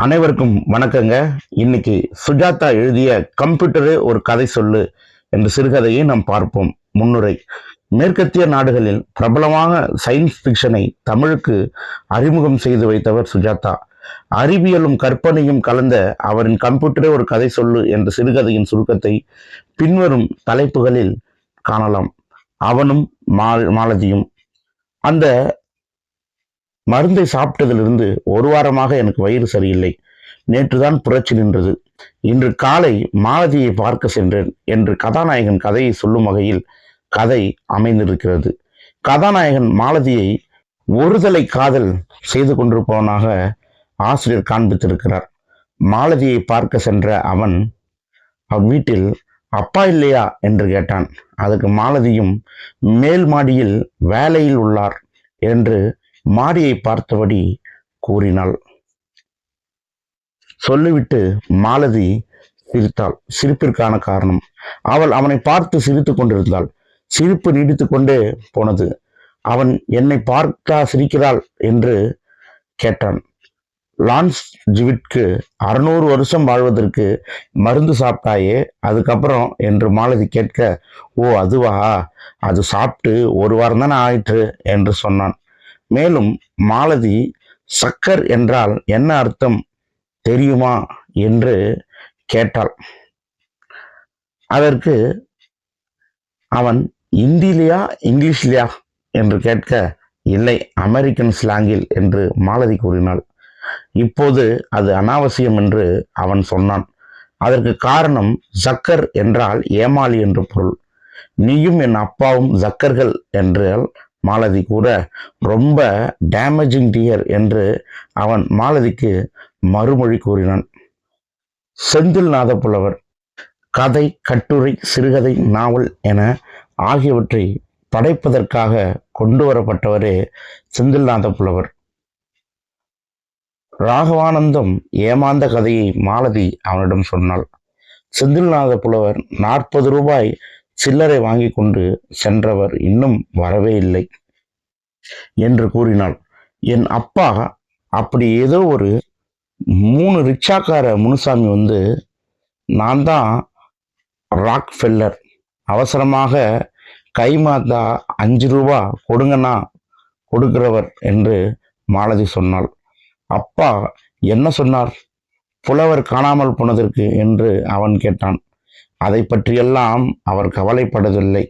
அனைவருக்கும் வணக்கங்க. இன்னைக்கு சுஜாதா எழுதிய கம்ப்யூட்டரே ஒரு கதை சொல்லு என்ற சிறுகதையை நாம் பார்ப்போம். முன்னுரை. மேற்கத்திய நாடுகளில் பிரபலமான சயின்ஸ் ஃபிக்ஷனை தமிழுக்கு அறிமுகம் செய்து வைத்தவர் சுஜாதா. அறிவியலும் கற்பனையும் கலந்த அவரின் கம்ப்யூட்டரே ஒரு கதை சொல்லு என்ற சிறுகதையின் சுருக்கத்தை பின்வரும் தலைப்புகளில் காணலாம். அவனும் மாலதியும். அந்த மருந்தை சாப்பிட்டதிலிருந்து ஒரு வாரமாக எனக்கு வயிறு சரியில்லை. நேற்றுதான் புரட்சி நின்றது. இன்று காலை மாலதியை பார்க்க சென்றேன் என்று கதாநாயகன் கதையை சொல்லும் வகையில் கதை அமைந்திருக்கிறது. கதாநாயகன் மாலதியை ஒருதலை காதல் செய்து கொண்டிருப்பவனாக ஆசிரியர் காண்பித்திருக்கிறார். மாலதியை பார்க்க சென்ற அவன் அவ்வீட்டில் அப்பா இல்லையா? என்று கேட்டான். அதுக்கு மாலதியும் மேல் மாடியில் வேலையில் உள்ளார் என்று மாடியை பார்த்தபடி கூறினாள். சொல்லிவிட்டு மாலதி சிரித்தாள். சிரிப்பிற்கான காரணம் அவள் அவனை பார்த்து சிரித்துக் கொண்டிருந்தாள். சிரிப்பு நீடித்து கொண்டே போனது. அவன் என்னை பார்த்தா சிரிக்கிறாள் என்று கேட்டான். லான்ஸ் ஜிவிட்க்கு அறுநூறு வருஷம் வாழ்வதற்கு மருந்து சாப்பிட்டாயே அதுக்கப்புறம் என்று மாலதி கேட்க ஓ அதுவா? அது சாப்பிட்டு ஒரு வாரம் தானே ஆயிற்று? என்று சொன்னான். மேலும் மாலதி சக்கர் என்றால் என்ன அர்த்தம் தெரியுமா என்று கேட்டாள். அதற்கு அவன் இந்தியிலையா இங்கிலீஷ்லையா? என்று கேட்க இல்லை அமெரிக்கன் ஸ்லாங்கில் என்று மாலதி கூறினாள். இப்போது அது அனாவசியம் என்று அவன் சொன்னான். அதற்கு காரணம் ஜக்கர் என்றால் ஏமாளி என்று பொருள். நீயும் என் அப்பாவும் ஜக்கர்கள் என்றால் மாலதி கூட ரொம்ப டேமேஜிங் டியர் என்று அவன் மாலதிக்கு மறுமொழி கூறினான். செந்தில் நாதப்புலவர் கதை கட்டுரை சிறுகதை நாவல் என ஆகியவற்றை படைப்பதற்காக கொண்டு வரப்பட்டவரே செந்தில்நாத புலவர் ராகவானந்தம் ஏமாந்த கதையை மாலதி அவனிடம் சொன்னாள். செந்தில்நாத புலவர் நாற்பது ரூபாய் சில்லறை வாங்கி கொண்டு சென்றவர் இன்னும் வரவே இல்லை. என்று கூறினாள். என் அப்பா அப்படி ஏதோ ஒரு மூணு ரிக்ஷாக்கார முனுசாமி வந்து நான் தான் ராக் ஃபெல்லர் அவசரமாக கைமாத்தா அஞ்சு ரூபா கொடுங்கண்ணா கொடுக்கிறவர் என்று மாலதி சொன்னாள். அப்பா என்ன சொன்னார்? புலவர் காணாமல் போனதற்கு என்று அவன் கேட்டான். அதை பற்றியெல்லாம் அவர் கவலைப்படவில்லை.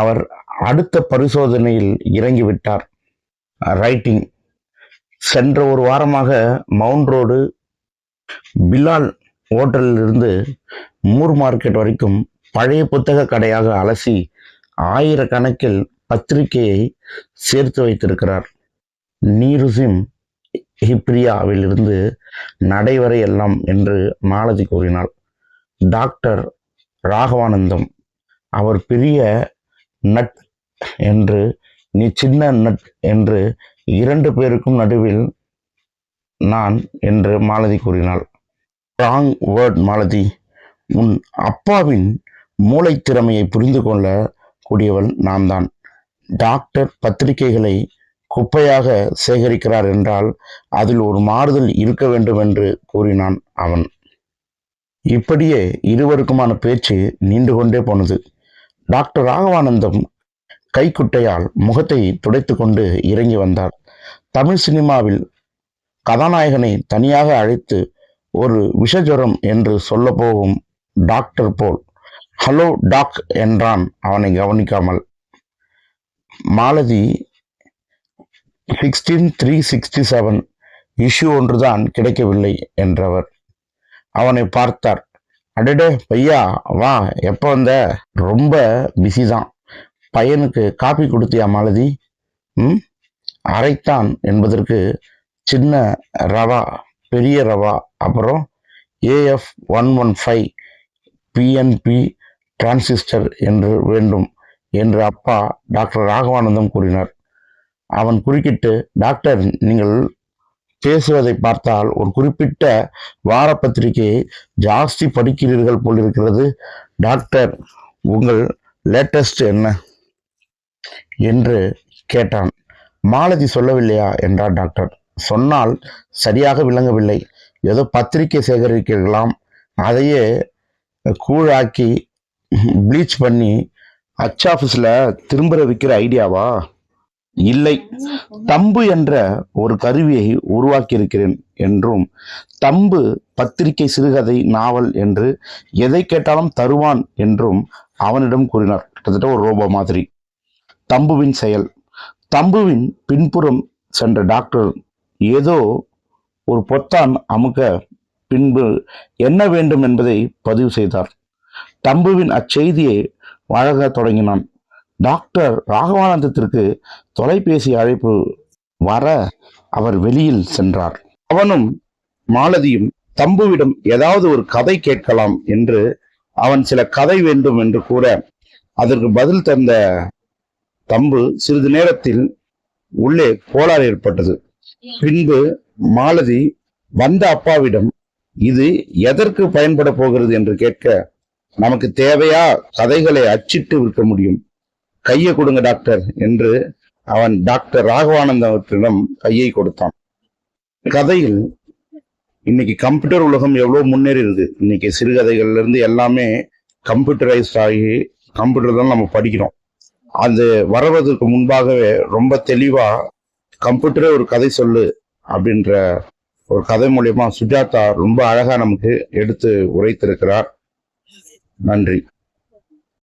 அவர் அடுத்த பரிசோதனையில் இறங்கிவிட்டார். ரைட்டிங் சென்ற ஒரு வாரமாக மவுண்ட் ரோடு பிலால் ஹோட்டலிலிருந்து மூர் மார்க்கெட் வரைக்கும் பழைய புத்தக கடையாக அலசி ஆயிரக்கணக்கில் பத்திரிகையை சேர்த்து வைத்திருக்கிறார். நீருசிம் ஹிப்ரியாவிலிருந்து நடைவரை எல்லாம் என்று மாலதி கூறினாள். டாக்டர் ராகவானந்தம் அவர் பெரிய நட் என்று நீ சின்ன நட் என்று இரண்டு பேருக்கும் நடுவில் நான் என்று மாலதி கூறினாள். Wrong word Malathi. உன் அப்பாவின் மூளை திறமையை புரிந்து கொள்ள கூடியவள் நான் தான் டாக்டர் பத்திரிகைகளை குப்பையாக சேகரிக்கிறார் என்றால் அதில் ஒரு மாறுதல் இருக்க வேண்டும் என்று கூறினான் அவன். இப்படியே இருவருக்குமான பேச்சு நீண்டு கொண்டே போனது. டாக்டர் ராகவானந்தம் கைக்குட்டையால் முகத்தை துடைத்து கொண்டு இறங்கி வந்தார். தமிழ் சினிமாவில் கதாநாயகனை தனியாக அழைத்து ஒரு விஷஜரம் என்று சொல்லப்போகும் டாக்டர் போல் ஹலோ டாக் என்றான் அவனை கவனிக்காமல். Malathi sixteen three sixty seven issue ஒன்றுதான் கிடைக்கவில்லை என்றவர். அவனை பார்த்தார். அடடே பையா வா எப்போ வந்த? ரொம்ப பிஸி தான். பையனுக்கு காப்பி கொடுத்தியா மாலதி? ம்? அரைத்தான் என்பதற்கு சின்ன ரவா பெரிய ரவா அப்புறம் AF one one five PNP transistor என்று வேண்டும் என்று அப்பா டாக்டர் ராகவானந்தம் கூறினார். அவன் குறுக்கிட்டு டாக்டர் நீங்கள் பேசுவதை பார்த்தால் ஒரு குறிப்பிட்ட வார பத்திரிகையை ஜாஸ்தி படிக்கிறீர்கள் போல் இருக்கிறது. டாக்டர் உங்கள் லேட்டஸ்ட் என்ன? என்று கேட்டான். மாலதி சொல்லவில்லையா? என்றார் டாக்டர். சொன்னால் சரியாக விளங்கவில்லை. ஏதோ பத்திரிக்கை சேகரிக்கலாம். அதையே கூழாக்கி ப்ளீச் பண்ணி அச் ஆஃபீஸில் திரும்புற விற்கிற ஐடியாவா? இல்லை. தம்பு என்ற ஒரு கருவியை உருவாக்கியிருக்கிறேன் என்றும் தம்பு பத்திரிகை சிறுகதை நாவல் என்று எதை கேட்டாலும் தருவான் என்றும் அவனிடம் கூறினார். கிட்டத்தட்ட ஒரு ரோபோ மாதிரி. தம்புவின் செயல். தம்புவின் பின்புறம் சென்ற டாக்டர் ஏதோ ஒரு பொத்தான் அமுக்க பின்பு என்ன வேண்டும் என்பதை பதிவு செய்தார். தம்புவின் அச்செய்தியை வழங்க தொடங்கினான். டாக்டர் ராகவானந்தத்திற்கு தொலைபேசி அழைப்பு வர அவர் வெளியில் சென்றார். அவனும் மாலதியும் தம்புவிடம் ஏதாவது ஒரு கதை கேட்கலாம் என்று அவன் சில கதை வேண்டும் என்று கூற அதற்கு பதில் தந்த தம்பு சிறிது நேரத்தில் உள்ளே கோளாறு ஏற்பட்டது. பின்பு மாலதி வந்த அப்பாவிடம் இது எதற்கு பயன்பட போகிறது? என்று கேட்க நமக்கு தேவையா கதைகளை அச்சிட்டு விற்க முடியும். கையை கொடுங்க டாக்டர் என்று அவன் டாக்டர் ராகவானந்தத்திடம் கையை கொடுத்தான். கதையில் இன்னைக்கு கம்ப்யூட்டர் உலகம் எவ்வளவு முன்னேறி இருக்கு இன்னைக்கு சிறுகதைகள்ல இருந்து எல்லாமே கம்ப்யூட்டரைஸ்ட் ஆகி கம்ப்யூட்டர் தான் நம்ம படிக்கிறோம். அது வர்றதுக்கு முன்பாகவே ரொம்ப தெளிவா கம்ப்யூட்டரே ஒரு கதை சொல்லு அப்படின்ற ஒரு கதை மூலியமா சுஜாதா ரொம்ப அழகா நமக்கு எடுத்து உரைத்திருக்கிறார். நன்றி.